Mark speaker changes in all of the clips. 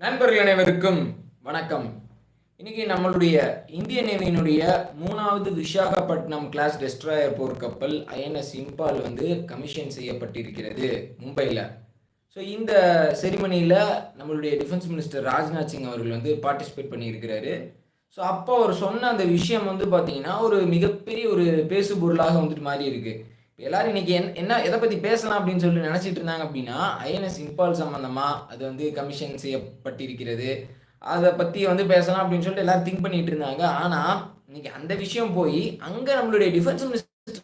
Speaker 1: நண்பர்கள் அனைவருக்கும் வணக்கம். இன்னைக்கு நம்மளுடைய இந்திய நேவியினுடைய மூணாவது விசாகப்பட்டினம் கிளாஸ் டெஸ்ட்ராயர் போர் கப்பல் ஐஎன்எஸ் இம்பால் வந்து கமிஷன் செய்யப்பட்டிருக்கிறது மும்பையில் ஸோ இந்த செரிமனியில் நம்மளுடைய டிஃபென்ஸ் மினிஸ்டர் ராஜ்நாத் சிங் அவர்கள் வந்து பார்ட்டிசிபேட் பண்ணியிருக்கிறாரு. ஸோ அப்போ அவர் சொன்ன அந்த விஷயம் வந்து பார்த்தீங்கன்னா ஒரு மிகப்பெரிய ஒரு பேசு பொருளாக வந்துட்டு மாறி இருக்குது எல்லாரும் இன்னைக்கு என் என்ன எதை பற்றி பேசலாம் அப்படின்னு சொல்லி நினச்சிட்டு இருந்தாங்க அப்படின்னா ஐஎன்எஸ் இம்பால் சம்மந்தமாக அது வந்து கமிஷன் செய்யப்பட்டிருக்கிறது. அதை பற்றி வந்து பேசலாம் அப்படின்னு சொல்லிட்டு எல்லாரும் திங்க் பண்ணிட்டு இருந்தாங்க. ஆனால் இன்னைக்கு அந்த விஷயம் போய் அங்கே நம்மளுடைய டிஃபென்ஸ் மினிஸ்டர்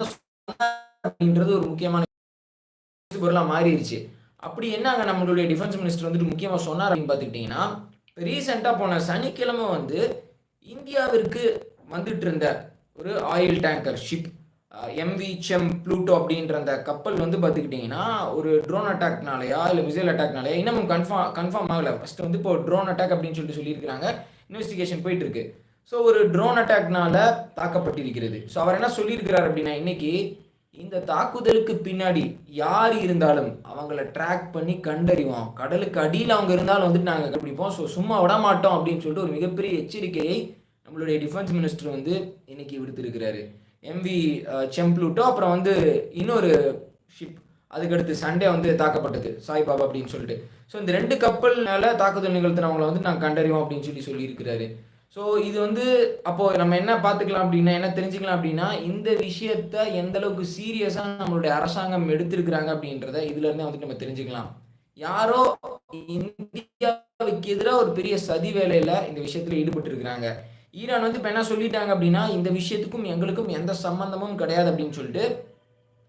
Speaker 1: சொன்னார் அப்படின்றது ஒரு முக்கியமான பொருளாக மாறிடுச்சு. அப்படி என்ன அங்கே நம்மளுடைய டிஃபென்ஸ் மினிஸ்டர் வந்துட்டு முக்கியமாக சொன்னார் அப்படின்னு பார்த்துக்கிட்டிங்கன்னா இப்போ ரீசெண்டாக போன சனிக்கிழமை வந்து இந்தியாவிற்கு வந்துட்டு இருந்த ஒரு oil tanker ship MV Chem Pluto அப்படின்ற அந்த கப்பல் வந்து பார்த்துக்கிட்டிங்கன்னா ஒரு ட்ரோன் அட்டாக்னாலயா இல்லை மிசைல் அட்டாக்னாலயா இன்னமும் கன்ஃபார்ம் கன்ஃபார்ம் ஆகலை. ஃபஸ்ட்டு வந்து இப்போ ட்ரோன் அட்டாக் அப்படின்னு சொல்லிட்டு சொல்லியிருக்கிறாங்க. இன்வெஸ்டிகேஷன் போயிட்டு இருக்கு ஸோ ஒரு ட்ரோன் அட்டாக்னால தாக்கப்பட்டிருக்கிறது. ஸோ அவர் என்ன சொல்லியிருக்கிறார் அப்படின்னா இன்னைக்கு இந்த தாக்குதலுக்கு பின்னாடி யார் இருந்தாலும் அவங்கள ட்ராக் பண்ணி கண்டறிவோம். கடலுக்கு அடியில் அவங்க இருந்தாலும் வந்துட்டு நாங்கள் கண்டுபிடிப்போம். ஸோ சும்மா விட மாட்டோம் அப்படின்னு சொல்லிட்டு ஒரு மிகப்பெரிய எச்சரிக்கையை நம்மளுடைய டிஃபென்ஸ் மினிஸ்டர் வந்து இன்னைக்கு விடுத்திருக்கிறாரு. எம்வி செம்ப்ளூட்டோ uh, அப்புறம் வந்து இன்னொரு ஷிப் அதுக்கடுத்து சண்டே வந்து தாக்கப்பட்டது சாய்பாபா அப்படின்னு சொல்லிட்டு. ஸோ இந்த ரெண்டு கப்பல்னால தாக்குதல் நிகழ்த்தினவங்கள வந்து நாங்கள் கண்டறிவோம் அப்படின்னு சொல்லி சொல்லியிருக்கிறாரு. ஸோ இது வந்து அப்போது நம்ம என்ன பார்த்துக்கலாம் அப்படின்னா என்ன தெரிஞ்சுக்கலாம் அப்படின்னா இந்த விஷயத்த எந்த அளவுக்கு சீரியஸாக நம்மளுடைய அரசாங்கம் எடுத்திருக்கிறாங்க அப்படின்றத இதுலேருந்தே வந்துட்டு நம்ம தெரிஞ்சுக்கலாம். யாரோ இந்தியாவுக்கு எதிராக ஒரு பெரிய சதி வேலையில் இந்த விஷயத்தில் ஈடுபட்டு இருக்கிறாங்க ஈரான் வந்து இப்போ என்ன சொல்லிட்டாங்க அப்படின்னா இந்த விஷயத்துக்கும் எங்களுக்கும் எந்த சம்மந்தமும் கிடையாது அப்படின்னு சொல்லிட்டு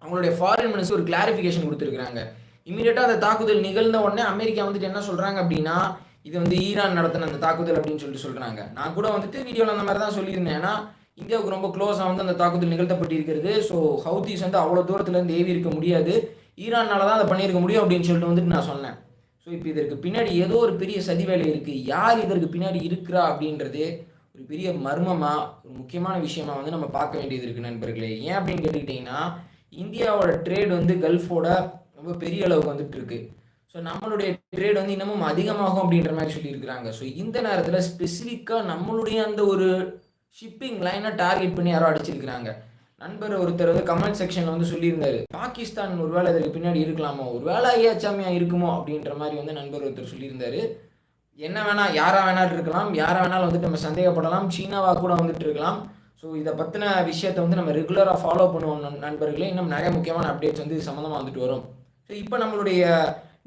Speaker 1: அவங்களுடைய ஃபாரின் மினிஸ்டர் ஒரு கிளாரிஃபிகேஷன் கொடுத்துருக்காங்க இமீடியட்டாக அந்த தாக்குதல் நிகழ்ந்த உடனே அமெரிக்கா வந்துட்டு என்ன சொல்கிறாங்க அப்படின்னா இது வந்து ஈரான் நடத்தின அந்த தாக்குதல் அப்படின்னு சொல்லிட்டு சொல்கிறாங்க நான் கூட வந்துட்டு வீடியோவில் அந்த மாதிரி தான் சொல்லியிருந்தேன். ஏன்னா இந்தியாவுக்கு ரொம்ப க்ளோஸாக வந்து அந்த தாக்குதல் நிகழ்த்தப்பட்டிருக்கிறது. ஸோ ஹவுத்தீஸ் வந்து அவ்வளோ தூரத்துலேருந்து ஏவி இருக்க முடியாது. ஈரானால் தான் அதை பண்ணியிருக்க முடியும் அப்படின்னு சொல்லிட்டு வந்துட்டு நான் சொன்னேன். ஸோ இப்போ இதற்கு பின்னாடி ஏதோ ஒரு பெரிய சதி வேலை இருக்குது யார் இதற்கு பின்னாடி இருக்கிறா அப்படின்றது ஒரு பெரிய மர்மமாக ஒரு முக்கியமான விஷயமா வந்து நம்ம பார்க்க வேண்டியது இருக்குது நண்பர்களே. ஏன் அப்படின்னு கேட்டுக்கிட்டிங்கன்னா இந்தியாவோட ட்ரேட் வந்து கல்ஃபோட ரொம்ப பெரிய அளவுக்கு வந்துட்டு இருக்கு. ஸோ நம்மளுடைய ட்ரேட் வந்து இன்னமும் அதிகமாகும் அப்படின்ற மாதிரி சொல்லியிருக்கிறாங்க. ஸோ இந்த நேரத்தில் ஸ்பெசிஃபிக்காக நம்மளுடைய அந்த ஒரு ஷிப்பிங் லைனை டார்கெட் பண்ணி யாரோ அடிச்சிருக்கிறாங்க. நண்பர் ஒருத்தர் வந்து கமெண்ட் செக்ஷனில் வந்து சொல்லியிருந்தாரு. பாகிஸ்தான் ஒரு வேளை இதற்கு பின்னாடி இருக்கலாமோ? ஒருவேளை ஐயாச்சாமியா இருக்குமோ? அப்படின்ற மாதிரி வந்து நண்பர் ஒருத்தர் சொல்லியிருந்தாரு. என்ன வேணால் யாராக வேணாலும் இருக்கலாம். யாராக வேணாலும் வந்துட்டு நம்ம சந்தேகப்படலாம். சீனாவாக கூட வந்துட்டு இருக்கலாம். ஸோ இதை பற்றின விஷயத்தை வந்து நம்ம ரெகுலராக ஃபாலோ பண்ணுவோம் நண்பர்களே. இன்னும் நிறைய முக்கியமான அப்டேட்ஸ் வந்து இது சம்மந்தமாக வந்துட்டு வரும். ஸோ இப்போ நம்மளுடைய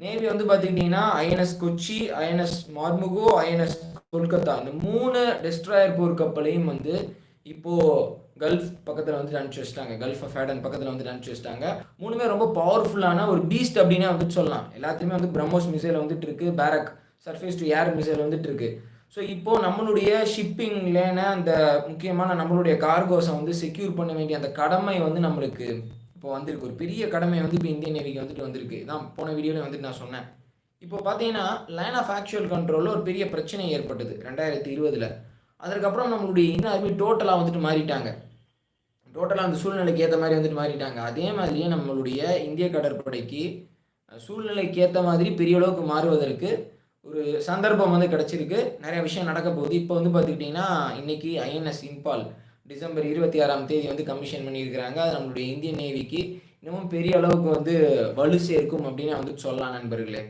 Speaker 1: நேவி வந்து பார்த்துக்கிட்டிங்கன்னா INS Kochi INS Mormugao INS Kolkata இந்த மூணு டெஸ்ட்ராயர் போர் கப்பலையும் வந்து இப்போது கல்ஃப் பக்கத்தில் வந்து அனுப்பிச்சு வச்சிட்டாங்க. கல்ஃப் ஆஃப் ஹேடன் பக்கத்தில் வந்து அனுப்பிச்சு வச்சிட்டாங்க. மூணுமே ரொம்ப பவர்ஃபுல்லான ஒரு பீஸ்ட் அப்படின்னே வந்துட்டு சொல்லலாம். எல்லாத்தையுமே வந்து பிரம்மோஸ் மிசைல் வந்துட்டு இருக்கு. Barak surface to air missile வந்துட்டு இருக்கு. ஸோ இப்போது நம்மளுடைய ஷிப்பிங்லேன அந்த முக்கியமான நம்மளுடைய கார்கோஸை வந்து செக்யூர் பண்ண வேண்டிய அந்த கடமை வந்து நம்மளுக்கு இப்போ வந்திருக்கு. ஒரு பெரிய கடமை வந்து இப்போ இந்தியன் நேவிக்கு வந்துட்டு வந்திருக்கு. தான் போன வீடியோவில் வந்துட்டு நான் சொன்னேன். இப்போ பார்த்தீங்கன்னா லைன் ஆஃப் ஆக்சுவல் கண்ட்ரோலில் ஒரு பெரிய பிரச்சனை ஏற்பட்டது ரெண்டாயிரத்தி இருபதில். அதற்கப்புறம் நம்மளுடைய இன்னும் ஆர்மி டோட்டலாக வந்துட்டு மாறிட்டாங்க. டோட்டலாக அந்த சூழ்நிலைக்கு ஏற்ற மாதிரி வந்துட்டு மாறிட்டாங்க. அதே மாதிரியே நம்மளுடைய இந்திய கடற்படைக்கு சூழ்நிலைக்கு ஏற்ற மாதிரி பெரிய அளவுக்கு மாறுவதற்கு ஒரு சந்தர்ப்பம் வந்து கிடச்சிருக்கு. நிறைய விஷயம் நடக்க போகுது இப்போ வந்து பார்த்துக்கிட்டிங்கன்னா இன்றைக்கி ஐஎன்எஸ் இம்பால் டிசம்பர் இருபத்தி ஆறாம் தேதி வந்து கமிஷன் பண்ணியிருக்கிறாங்க. அது நம்மளுடைய இந்தியன் நேவிக்கு இன்னமும் பெரிய அளவுக்கு வந்து வலு சேர்க்கும் அப்படின்னு வந்து சொல்லலாம் நண்பர்களே.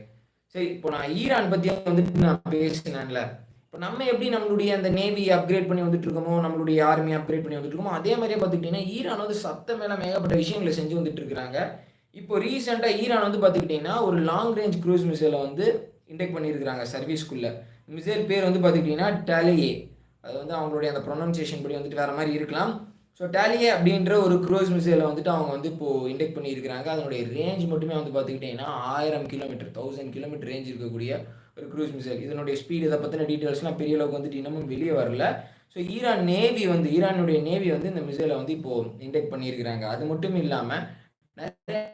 Speaker 1: சரி இப்போ நான் ஈரான் பற்றி வந்துட்டு நான் பேசினேன்ல. இப்போ நம்ம எப்படி நம்மளுடைய அந்த நேவி அப்கிரேட் பண்ணி வந்துட்டு இருக்கோமோ நம்மளுடைய ஆர்மி அப்கிரேட் பண்ணி வந்துட்டு இருக்கோமோ அதே மாதிரியே பார்த்துக்கிட்டிங்கன்னா ஈரான் வந்து சத்த மேலே மேகப்பட்ட விஷயங்களை செஞ்சு வந்துட்டு இருக்கிறாங்க. இப்போ ரீசெண்டாக ஈரான் வந்து பார்த்துக்கிட்டிங்கன்னா ஒரு லாங் ரேஞ்ச் க்ரூஸ் மிசைலை வந்து இன்டெக் பண்ணியிருக்கிறாங்க சர்வீஸ்க்குள்ளே. மிசைல் பேர் வந்து பார்த்துக்கிட்டிங்கன்னா டேலியே அது வந்து அவங்களுடைய அந்த ப்ரொனன்சியேஷன் படி வந்துட்டு வேறு மாதிரி இருக்கலாம். ஸோ டேலியே அப்படின்ற ஒரு க்ரூஸ் மிசைலை வந்துட்டு அவங்க வந்து இப்போது இண்டெக்ட் பண்ணியிருக்கிறாங்க. அதனுடைய ரேஞ்ச் மட்டுமே வந்து பார்த்துக்கிட்டிங்கன்னா ஆயிரம் கிலோமீட்டர் தௌசண்ட் கிலோமீட்டர் ரேஞ்ச் இருக்கக்கூடிய ஒரு க்ரூஸ் மிசைல் இதனுடைய ஸ்பீடு இதை பற்றின டீட்டெயில்ஸ்லாம் பெரிய அளவுக்கு வந்துட்டு இன்னமும் வெளியே வரல. ஸோ ஈரான் நேவி வந்து ஈரானுடைய நேவி வந்து இந்த மிசைலை வந்து இப்போது இன்டெக்ட் பண்ணியிருக்கிறாங்க. அது மட்டும் இல்லாமல் நிறைய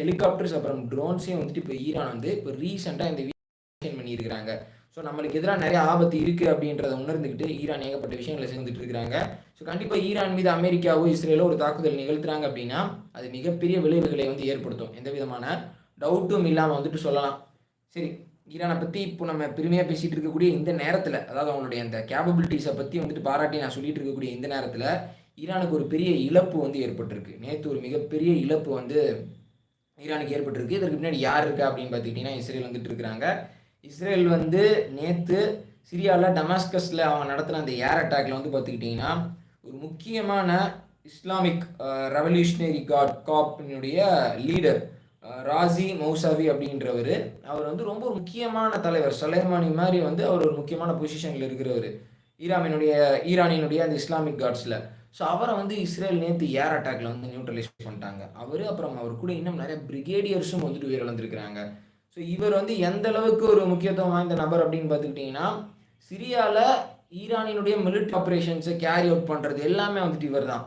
Speaker 1: ஹெலிகாப்டர்ஸ் அப்புறம் ட்ரோன்ஸையும் வந்துட்டு இப்போ ஈரான் வந்து இப்போ ரீசெண்டாக இந்த விஷயம் பண்ணியிருக்கிறாங்க. ஸோ நம்மளுக்கு எதிராக நிறைய ஆபத்து இருக்குது அப்படின்றத உணர்ந்துக்கிட்டு ஈரான் ஏகப்பட்ட விஷயங்களை செஞ்சுட்டு இருக்கிறாங்க. ஸோ கண்டிப்பாக ஈரான் மீது அமெரிக்காவோ இஸ்ரேலோ ஒரு தாக்குதல் நிகழ்த்துறாங்க அப்படின்னா அது மிகப்பெரிய விளைவுகளை வந்து ஏற்படுத்தும். எந்த விதமான டவுட்டும் இல்லாமல் வந்துட்டு சொல்லலாம். சரி ஈரானை பற்றி இப்போ நம்ம பெருமையாக பேசிகிட்டு இருக்கக்கூடிய இந்த நேரத்தில் அதாவது அவங்களுடைய அந்த கேப்பபிலிட்டிஸை பற்றி வந்துட்டு பாராட்டி நான் சொல்லிட்டு இருக்கக்கூடிய இந்த நேரத்தில் ஈரானுக்கு ஒரு பெரிய இழப்பு வந்து ஏற்பட்டிருக்கு. நேற்று ஒரு மிகப்பெரிய இழப்பு வந்து ஈரானுக்கு ஏற்பட்டிருக்கு. இதற்கு பின்னாடி யார் இருக்கா அப்படின்னு பார்த்துக்கிட்டிங்கன்னா இஸ்ரேல் வந்துட்டு இருக்கிறாங்க. இஸ்ரேல் வந்து நேற்று சிரியாவில் டமாஸ்கஸில் அவங்க நடத்தின அந்த ஏர் அட்டாக்ல வந்து பார்த்துக்கிட்டிங்கன்னா ஒரு முக்கியமான இஸ்லாமிக் ரெவல்யூஷனரி காட் காப்பினுடைய லீடர் ராசி மௌசாவி அப்படின்றவர் அவர் வந்து ரொம்ப ஒரு முக்கியமான தலைவர். சலைமானி மாதிரி வந்து அவர் ஒரு முக்கியமான பொசிஷனில் இருக்கிறவர். ஈராமினுடைய ஈரானினுடைய அந்த இஸ்லாமிக் காட்ஸில் ஸோ அவரை வந்து இஸ்ரேல் நேற்று ஏர் அட்டாக்ல வந்து நியூட்ரலைஸ் பண்ணிட்டாங்க. அவர் அப்புறம் அவர் கூட இன்னும் நிறைய பிரிகேடியர்ஸும் வந்துட்டு உயிரிழந்திருக்கிறாங்க ஸோ இவர் வந்து எந்த அளவுக்கு ஒரு முக்கியத்துவம் வாய்ந்த நபர் அப்படின்னு பார்த்துக்கிட்டிங்கன்னா சிரியாவில் ஈரானினுடைய மிலிட்ரி ஆப்ரேஷன்ஸை கேரி அவுட் பண்ணுறது எல்லாமே வந்துட்டு இவர் தான்.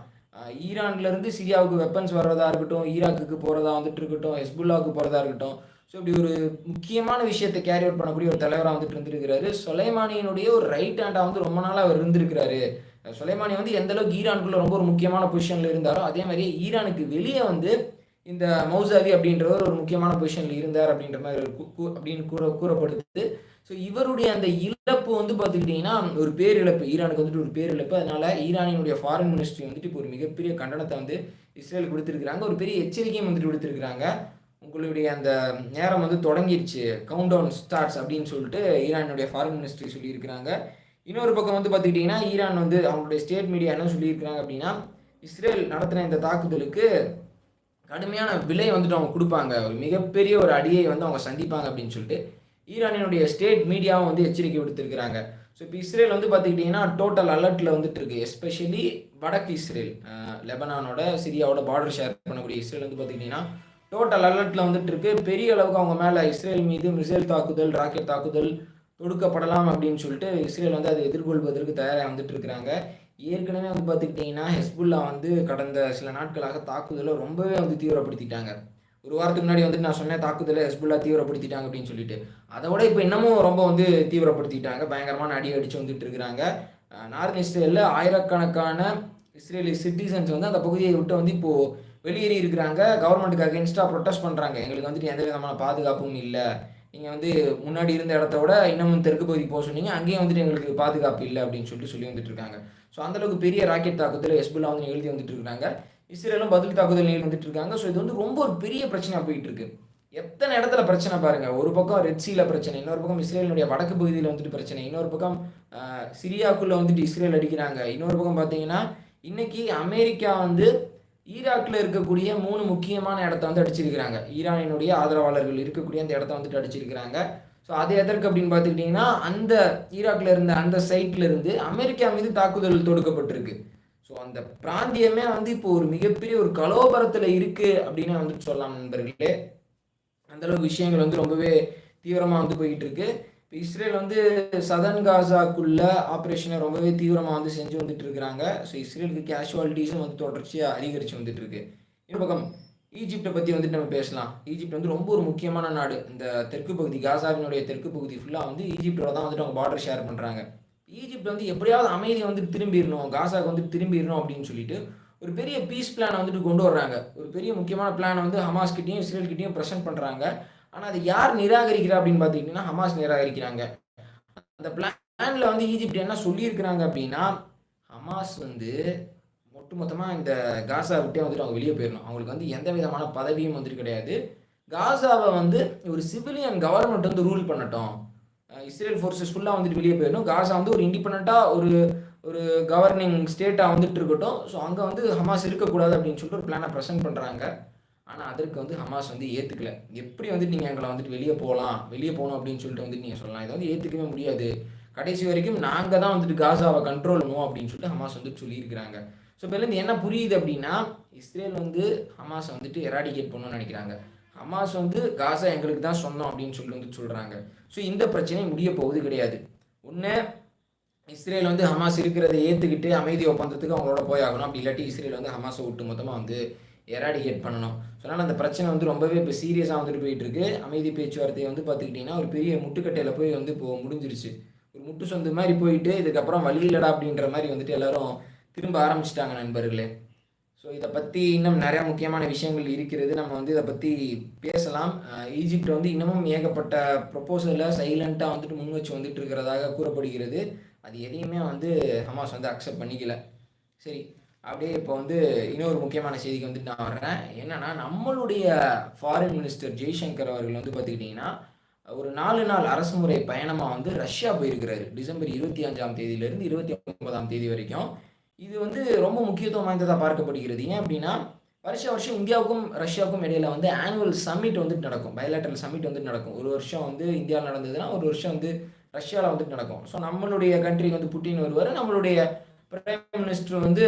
Speaker 1: ஈரான்லேருந்து சிரியாவுக்கு வெப்பன்ஸ் வர்றதா இருக்கட்டும் ஈராக்குக்கு போகிறதா வந்துட்டு இருக்கட்டும் ஹெஸ்புல்லாவுக்கு போகிறதா இருக்கட்டும். ஸோ இப்படி ஒரு முக்கியமான விஷயத்தை கேரி அவுட் பண்ணக்கூடிய ஒரு தலைவராக வந்துட்டு இருந்திருக்கிறாரு. சொலைமானியினுடைய ஒரு ரைட் ஹேண்டாக வந்து ரொம்ப நாளாக அவர் இருந்திருக்கிறாரு. சுலைமானி வந்து எந்த அளவுக்கு ஈரானுக்குள்ள ரொம்ப ஒரு முக்கியமான பொசிஷனில் இருந்தாரோ அதே மாதிரி ஈரானுக்கு வெளியே வந்து இந்த மௌசாவி அப்படின்றவர் ஒரு முக்கியமான பொசிஷனில் இருந்தார் அப்படின்ற மாதிரி அப்படின்னு கூற கூறப்படுது. ஸோ இவருடைய அந்த இழப்பு வந்து பார்த்துக்கிட்டிங்கன்னா ஒரு பேரிழப்பு. ஈரானுக்கு வந்துட்டு ஒரு பேரிழப்பு. அதனால ஈரானினுடைய ஃபாரின் மினிஸ்ட்ரி வந்துட்டு இப்போ ஒரு மிகப்பெரிய கண்டனத்தை வந்து இஸ்ரேல் கொடுத்துருக்குறாங்க. ஒரு பெரிய எச்சரிக்கையும் வந்துட்டு கொடுத்துருக்குறாங்க உங்களுடைய அந்த நேரம் வந்து தொடங்கிடுச்சு கவுண்ட் டவுன் ஸ்டார்ட்ஸ் அப்படின்னு சொல்லிட்டு ஈரானுடைய ஃபாரின் மினிஸ்ட்ரி சொல்லியிருக்கிறாங்க. இன்னொரு பக்கம் வந்து பார்த்துக்கிட்டிங்கன்னா ஈரான் வந்து அவங்களுடைய ஸ்டேட் மீடியா என்ன சொல்லியிருக்கிறாங்க அப்படின்னா இஸ்ரேல் நடத்தின இந்த தாக்குதலுக்கு கடுமையான விலை வந்துட்டு அவங்க கொடுப்பாங்க. ஒரு மிகப்பெரிய ஒரு அடியை வந்து அவங்க சந்திப்பாங்க அப்படின்னு சொல்லிட்டு ஈரானினுடைய ஸ்டேட் மீடியாவும் வந்து எச்சரிக்கை விடுத்திருக்கிறாங்க. ஸோ இப்போ இஸ்ரேல் வந்து பார்த்துக்கிட்டிங்கன்னா டோட்டல் அலர்ட்டில் வந்துட்டு இருக்கு எஸ்பெஷலி வடக்கு இஸ்ரேல் லெபனானோட சிரியாவோட பார்டர் ஷேர் பண்ணக்கூடிய இஸ்ரேல் வந்து பார்த்துக்கிட்டிங்கன்னா டோட்டல் அலர்ட்டில் வந்துட்டு இருக்கு பெரிய அளவுக்கு அவங்க மேலே இஸ்ரேல் மீது மிசைல் தாக்குதல் ராக்கெட் தாக்குதல் தொடுக்கப்படலாம் அப்படின்னு சொல்லிட்டு இஸ்ரேல் வந்து அதை எதிர்கொள்வதற்கு தயாராக வந்துட்டு இருக்கிறாங்க. ஏற்கனவே வந்து பார்த்துக்கிட்டிங்கன்னா ஹெஸ்புல்லா வந்து கடந்த சில நாட்களாக தாக்குதலை ரொம்பவே வந்து தீவிரப்படுத்திட்டாங்க. ஒரு வாரத்துக்கு முன்னாடி வந்துட்டு நான் சொன்னேன் தாக்குதலை ஹெஸ்புல்லா தீவிரப்படுத்திட்டாங்க அப்படின்னு சொல்லிட்டு. அதை விட இப்போ இன்னமும் ரொம்ப வந்து தீவிரப்படுத்திட்டாங்க. பயங்கரமான அடி அடித்து வந்துட்டு இருக்கிறாங்க. நார்த் இஸ்ரேலில் ஆயிரக்கணக்கான இஸ்ரேலி சிட்டிசன்ஸ் வந்து அந்த பகுதியை விட்டு வந்து இப்போது வெளியேறி இருக்கிறாங்க. கவர்மெண்ட்டுக்கு அகேன்ஸ்டாக ப்ரொட்டஸ்ட் பண்ணுறாங்க எங்களுக்கு வந்துட்டு எந்த விதமான பாதுகாப்பும் இல்லை. நீங்கள் வந்து முன்னாடி இருந்த இடத்த விட இன்னமும் தெற்கு பகுதி போக சொன்னீங்க. அங்கேயும் வந்துட்டு எங்களுக்கு பாதுகாப்பு இல்லை அப்படின்னு சொல்லிட்டு சொல்லி வந்துட்டு இருக்காங்க. ஸோ அந்தளவுக்கு பெரிய ராக்கெட் தாக்குதல் ஹெஸ்புல்லா வந்து எழுதி வந்துட்டு இருக்காங்க. இஸ்ரேலும் பதில் தாக்குதல் நிகழ்ந்து வந்துட்டு இருக்காங்க. ஸோ இது வந்து ரொம்ப ஒரு பெரிய பிரச்சனையாக போயிட்டு இருக்கு. எத்தனை இடத்துல பிரச்சனை பாருங்க. ஒரு பக்கம் ரெட்சியில் பிரச்சனை இன்னொரு பக்கம் இஸ்ரேலினுடைய வடக்கு பகுதியில் வந்துட்டு பிரச்சனை இன்னொரு பக்கம் சிரியாக்குள்ளே வந்துட்டு இஸ்ரேல் அடிக்கிறாங்க. இன்னொரு பக்கம் பார்த்தீங்கன்னா இன்னைக்கு அமெரிக்கா வந்து ஈராக்கில் இருக்கக்கூடிய மூணு முக்கியமான இடத்த வந்து அடிச்சிருக்கிறாங்க. ஈரானினுடைய ஆதரவாளர்கள் இருக்கக்கூடிய அந்த இடத்த வந்துட்டு அடிச்சிருக்கிறாங்க. ஸோ அது எதற்கு அப்படின்னு பார்த்துக்கிட்டிங்கன்னா அந்த ஈராக்கில் இருந்த அந்த சைட்ல இருந்து அமெரிக்கா மீது தாக்குதல் தொடுக்கப்பட்டிருக்கு. ஸோ அந்த பிராந்தியமே வந்து இப்போ ஒரு மிகப்பெரிய ஒரு கலோபரத்தில் இருக்குது அப்படின்னு வந்துட்டு சொல்லலாம் நண்பர்களே. அந்தளவு விஷயங்கள் வந்து ரொம்பவே தீவிரமாக வந்து போய்கிட்டு இருக்கு. இஸ்ரேல் வந்து சதன் காசாக்குள்ள ஆப்ரேஷனை ரொம்பவே தீவிரமாக வந்து செஞ்சு வந்துட்டு இருக்கிறாங்க. ஸோ இஸ்ரேலுக்கு கேஷுவாலிட்டிஸும் வந்து தொடர்ச்சியாக அதிகரித்து வந்துட்டு இருக்கு இன்னொரு பக்கம் ஈஜிப்டை பற்றி வந்துட்டு நம்ம பேசலாம். ஈஜிப்ட் வந்து ரொம்ப ஒரு முக்கியமான நாடு. இந்த தெற்கு பகுதி காசாவினுடைய தெற்கு பகுதி ஃபுல்லாக வந்து ஈஜிப்டோட தான் வந்துட்டு அவங்க பார்டர் ஷேர் பண்ணுறாங்க ஈஜிப்ட் வந்து எப்படியாவது அமைதியை வந்து திரும்பிடணும் காசாவுக்கு வந்து திரும்பிடணும் அப்படின்னு சொல்லிட்டு ஒரு பெரிய பீஸ் பிளானை வந்துட்டு கொண்டு வர்றாங்க. ஒரு பெரிய முக்கியமான பிளானை வந்து ஹமாஸ் கிட்டேயும் இஸ்ரேல் கிட்டேயும் ப்ரெசென்ட் பண்ணுறாங்க ஆனால் அது யார் நிராகரிக்கிறா அப்படின்னு பார்த்துக்கிட்டிங்கன்னா ஹமாஸ் நிராகரிக்கிறாங்க. அந்த பிளானில் வந்து ஈஜிப்ட் என்ன சொல்லியிருக்கிறாங்க அப்படின்னா ஹமாஸ் வந்து ஒட்டுமொத்தமாக இந்த காசா விட்டே வந்துட்டு அவங்க வெளியே போயிடணும் அவங்களுக்கு வந்து எந்த விதமான பதவியும் வந்துட்டு கிடையாது. காசாவை வந்து ஒரு சிவிலியன் கவர்மெண்ட் வந்து ரூல் பண்ணட்டும். இஸ்ரேல் ஃபோர்ஸஸ் ஃபுல்லாக வந்துட்டு வெளியே போயிடணும் காசா வந்து ஒரு இண்டிபெண்ட்டாக ஒரு ஒரு கவர்னிங் ஸ்டேட்டாக வந்துட்டு இருக்கட்டும். ஸோ அங்கே வந்து ஹமாஸ் இருக்கக்கூடாது அப்படின்னு சொல்லிட்டு ஒரு பிளானை ப்ரெசென்ட் பண்ணுறாங்க ஆனால் அதற்கு வந்து ஹமாஸ் வந்து ஏற்றுக்கல எப்படி வந்துட்டு நீங்கள் எங்களை வந்துட்டு வெளியே போகலாம் வெளியே போகணும் அப்படின்னு சொல்லிட்டு வந்துட்டு நீங்கள் சொல்லலாம். இதை வந்து ஏற்றுக்கவே முடியாது. கடைசி வரைக்கும் நாங்கள் தான் வந்துட்டு காசாவை கண்ட்ரோல் பண்ணுவோம் அப்படின்னு சொல்லிட்டு ஹமாஸ் வந்துட்டு சொல்லியிருக்கிறாங்க. ஸோ இப்போ என்ன புரியுது அப்படின்னா இஸ்ரேல் வந்து ஹமாஸை வந்துட்டு எராடிகேட் பண்ணணும்னு நினைக்கிறாங்க. ஹமாஸ் வந்து காசா எங்களுக்கு தான் சொந்தம் அப்படின்னு சொல்லி வந்து சொல்கிறாங்க ஸோ இந்த பிரச்சனை முடிய போகுது கிடையாது. ஒன்று இஸ்ரேல் வந்து ஹமாஸ் இருக்கிறத ஏற்றுக்கிட்டு அமைதி ஒப்பந்தத்துக்கு அவங்களோட போய் ஆகணும். அப்படி இல்லாட்டி இஸ்ரேல் வந்து ஹமாஸை விட்டு மொத்தமாக வந்து எராடிகேட் பண்ணணும். ஸோ அதனால் அந்த பிரச்சனை வந்து ரொம்பவே இப்போ சீரியஸாக வந்துட்டு போயிட்டுருக்கு. அமைதி பேச்சுவார்த்தையை வந்து பார்த்துக்கிட்டிங்கன்னா ஒரு பெரிய முட்டுக்கட்டையில் போய் வந்து இப்போ முடிஞ்சிருச்சு. ஒரு முட்டு சொந்த மாதிரி போயிட்டு இதுக்கப்புறம் வழி இல்லடா அப்படின்ற மாதிரி வந்துட்டு எல்லாரும் திரும்ப ஆரம்பிச்சிட்டாங்க நண்பர்களே. ஸோ இதை பற்றி இன்னும் நிறையா முக்கியமான விஷயங்கள் இருக்கிறது. நம்ம வந்து இதை பற்றி பேசலாம். ஈஜிப்ட் வந்து இன்னமும் ஏகப்பட்ட ப்ரொப்போசலில் சைலண்ட்டாக வந்துட்டு முன் வச்சு வந்துட்டு இருக்கிறதாக கூறப்படுகிறது. அது எதையுமே வந்து ஹமாஸ் வந்து அக்செப்ட் பண்ணிக்கல. சரி அப்படியே இப்போ வந்து இன்னொரு முக்கியமான செய்திக்கு வந்துட்டு நான் வர்றேன். என்னன்னா நம்மளுடைய ஃபாரின் மினிஸ்டர் ஜெய்சங்கர் அவர்கள் வந்து பார்த்துக்கிட்டிங்கன்னா ஒரு நாலு நாள் அரசு முறை பயணமாக வந்து ரஷ்யா போயிருக்கிறாரு. டிசம்பர் இருபத்தி அஞ்சாம் தேதியிலேருந்து இருபத்தி ஒன்பதாம் தேதி வரைக்கும். இது வந்து ரொம்ப முக்கியத்துவம் வாய்ந்ததாக பார்க்கப்படுகிறது. ஏன் அப்படின்னா வருஷ வருஷம் இந்தியாவுக்கும் ரஷ்யாவுக்கும் இடையில வந்து ஆனுவல் சம்மிட் வந்துட்டு நடக்கும். பயலாட்டரல் சம்மிட் வந்துட்டு நடக்கும். ஒரு வருஷம் வந்து இந்தியாவில் நடந்ததுன்னா ஒரு வருஷம் வந்து ரஷ்யாவில் வந்துட்டு நடக்கும். ஸோ நம்மளுடைய கண்ட்ரிக்கு வந்து புட்டின் வருவார் நம்மளுடைய பிரைம் மினிஸ்டர் வந்து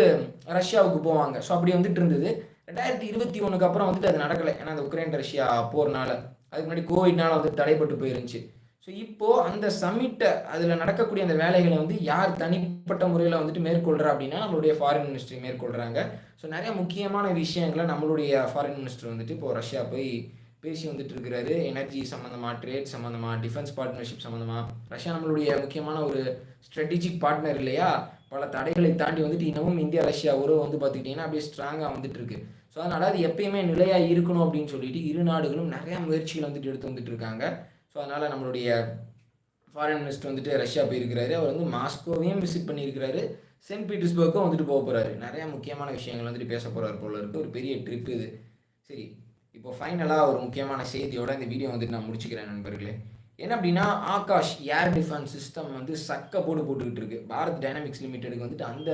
Speaker 1: ரஷ்யாவுக்கு போவாங்க. ஸோ அப்படி வந்துட்டு இருந்தது. ரெண்டாயிரத்தி இருபத்தி ஒன்றுக்கு அப்புறம் வந்துட்டு அது நடக்கலை. ஏன்னா அந்த உக்ரைன் ரஷ்யா போகிறனால அதுக்கு முன்னாடி கோவிட்னால வந்து தடைப்பட்டு போயிருந்துச்சு. ஸோ இப்போது அந்த சம்மிட்டை அதில் நடக்கக்கூடிய அந்த வேலைகளை வந்து யார் தனிப்பட்ட முறையில் வந்துட்டு மேற்கொள்கிறா அப்படின்னா நம்மளுடைய ஃபாரின் மினிஸ்ட்ரி மேற்கொள்கிறாங்க ஸோ நிறைய முக்கியமான விஷயங்களை நம்மளுடைய ஃபாரின் மினிஸ்டர் வந்துட்டு இப்போது ரஷ்யா போய் பேசி வந்துட்டு இருக்கிறாரு. எனர்ஜி சம்மந்தமாக ட்ரேட் சம்மந்தமாக டிஃபென்ஸ் பார்ட்னர்ஷிப் சம்மந்தமாக ரஷ்யா நம்மளுடைய முக்கியமான ஒரு ஸ்ட்ராட்டஜிக் பார்ட்னர் இல்லையா? பல தடைகளை தாண்டி வந்துட்டு இன்னமும் இந்தியா ரஷ்யா உறவு வந்து பார்த்துக்கிட்டிங்கன்னா அப்படியே ஸ்ட்ராங்காக வந்துட்டு இருக்கு ஸோ அதனால் அது எப்பயுமே நிலையாக இருக்கணும் அப்படின்னு சொல்லிட்டு இரு நாடுகளும் நிறையா முயற்சிகள் வந்துட்டு எடுத்து வந்துட்டு இருக்காங்க. ஸோ அதனால் நம்மளுடைய ஃபாரின் மினிஸ்டர் வந்துட்டு ரஷ்யா போயிருக்கிறாரு. அவர் வந்து மாஸ்கோவையும் விசிட் பண்ணியிருக்கிறாரு. சென்ட் பீட்டர்ஸ்பர்க்கும் வந்துட்டு போக போகிறாரு நிறையா முக்கியமான விஷயங்கள் வந்துட்டு பேச போகிறார் போல இருக்குது ஒரு பெரிய ட்ரிப் இது. சரி இப்போ ஃபைனலாக ஒரு முக்கியமான செய்தியோட இந்த வீடியோ வந்துட்டு நான் முடிச்சுக்கிறேன் நண்பர்களே. என்ன அப்படின்னா ஆகாஷ் ஏர் டிஃபென்ஸ் சிஸ்டம் வந்து சக்க போடு போட்டுக்கிட்டு இருக்கு. பாரத் டைனமிக்ஸ் லிமிடெடுக்கு வந்துட்டு அந்த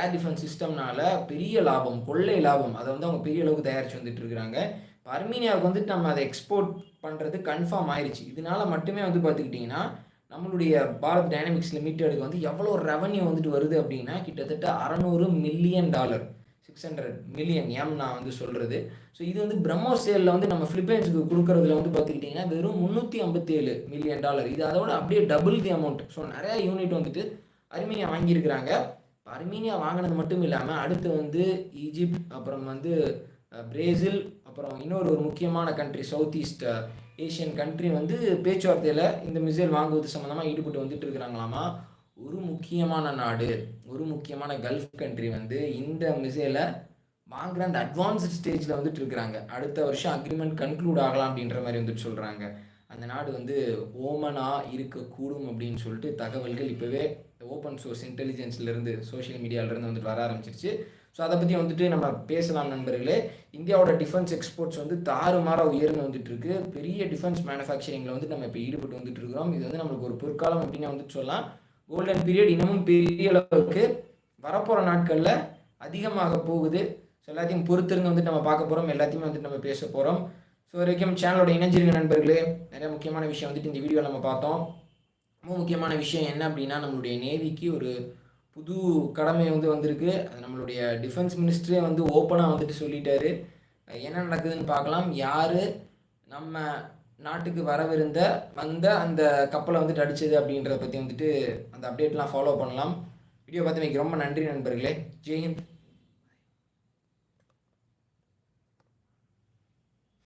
Speaker 1: ஏர் டிஃபென்ஸ் சிஸ்டம்னால பெரிய லாபம் கொள்ளை லாபம். அதை வந்து அவங்க பெரிய அளவுக்கு தயாரித்து வந்துட்டு இருக்கிறாங்க. இப்போ அர்மீனியாவுக்கு வந்துட்டு நம்ம அதை எக்ஸ்போர்ட் பண்ணுறது கன்ஃபார்ம் ஆயிடுச்சு இதனால மட்டுமே வந்து பார்த்துக்கிட்டிங்கன்னா நம்மளுடைய பாரத் டைனமிக்ஸ் லிமிடெடுக்கு வந்து எவ்வளோ ரெவன்யூ வந்துட்டு வருது அப்படின்னா கிட்டத்தட்ட அறநூறு million dollar six hundred million M நான் வந்து சொல்கிறது ஸோ இது வந்து பிரம்மோஸ் சேலில் வந்து நம்ம ஃபிலிப்பைன்ஸுக்கு கொடுக்குறதுல வந்து பார்த்துக்கிட்டிங்கன்னா வெறும் முந்நூற்றி ஐம்பத்தேழு மில்லியன் டாலர் இது அதோட அப்படியே டபுள் தி அமௌண்ட் ஸோ நிறையா யூனிட் வந்துட்டு அருமையாக வாங்கியிருக்கிறாங்க. அர்மீனியா வாங்கினது மட்டும் இல்லாமல் அடுத்து வந்து ஈஜிப்ட் அப்புறம் வந்து பிரேசில் அப்புறம் இன்னொரு ஒரு முக்கியமான country south east Asian country வந்து பேச்சுவார்த்தையில் இந்த மிசைல் வாங்குவது சம்மந்தமாக ஈடுபட்டு வந்துட்டு இருக்கிறாங்களாமா? ஒரு முக்கியமான நாடு ஒரு முக்கியமான கல்ஃப் கண்ட்ரி வந்து இந்த மிசைலை வாங்குற அந்த அட்வான்ஸ்ட் ஸ்டேஜில் வந்துட்டு இருக்கிறாங்க. அடுத்த வருஷம் அக்ரிமெண்ட் கன்க்ளூட் ஆகலாம் அப்படின்ற மாதிரி வந்துட்டு சொல்கிறாங்க அந்த நாடு வந்து ஓமனாக இருக்கக்கூடும் அப்படின்னு சொல்லிட்டு தகவல்கள் இப்போவே ஓப்பன் சோர்ஸ் இன்டெலிஜென்ஸ்லேருந்து சோஷியல் மீடியாவிலேருந்து வந்துட்டு வர ஆரம்பிச்சிருச்சு. ஸோ அதை பற்றி வந்துட்டு நம்ம பேசலாம் நண்பர்களே. இந்தியாவோட டிஃபென்ஸ் எக்ஸ்போர்ட்ஸ் வந்து தாறுமாறாக உயர்ந்து வந்துட்டு இருக்கு. பெரிய டிஃபென்ஸ் மேனுஃபேக்சரிங்கில் வந்து நம்ம இப்போ ஈடுபட்டு வந்துட்டு இருக்கிறோம். இது வந்து நம்மளுக்கு ஒரு பொற்காலம் அப்படின்னு வந்துட்டு சொல்லலாம். கோல்டன் பீரியட் இன்னமும் பெரிய அளவுக்கு வரப்போகிற நாட்களில் அதிகமாக போகுது. ஸோ எல்லாத்தையும் பொறுத்திருந்து வந்துட்டு நம்ம பார்க்க போகிறோம் எல்லாத்தையுமே வந்துட்டு நம்ம பேச போகிறோம் ஸோ வரைக்கும் சேனலோட இணைஞ்சிருங்க நண்பர்களே. நிறைய முக்கியமான விஷயம் வந்துட்டு இந்த வீடியோவில் நம்ம பார்த்தோம். ரொம்ப முக்கியமான விஷயம் என்ன அப்படின்னா நம்மளுடைய நேவிக்கு ஒரு புது கடமை வந்து வந்திருக்கு. அது நம்மளுடைய டிஃபென்ஸ் மினிஸ்டரே வந்து ஓப்பனாக வந்துட்டு சொல்லிட்டாரு. என்ன நடக்குதுன்னு பார்க்கலாம். யார்? நம்ம நாட்டுக்கு வரவிருந்த வந்த அந்த கப்பலை வந்துட்டு அடித்தது அப்படின்றத பற்றி வந்துட்டு அந்த அப்டேட்லாம் ஃபாலோ பண்ணலாம். வீடியோ பார்த்தமைக்கு ரொம்ப நன்றி நண்பர்களே. ஜெய்ஹிந்த்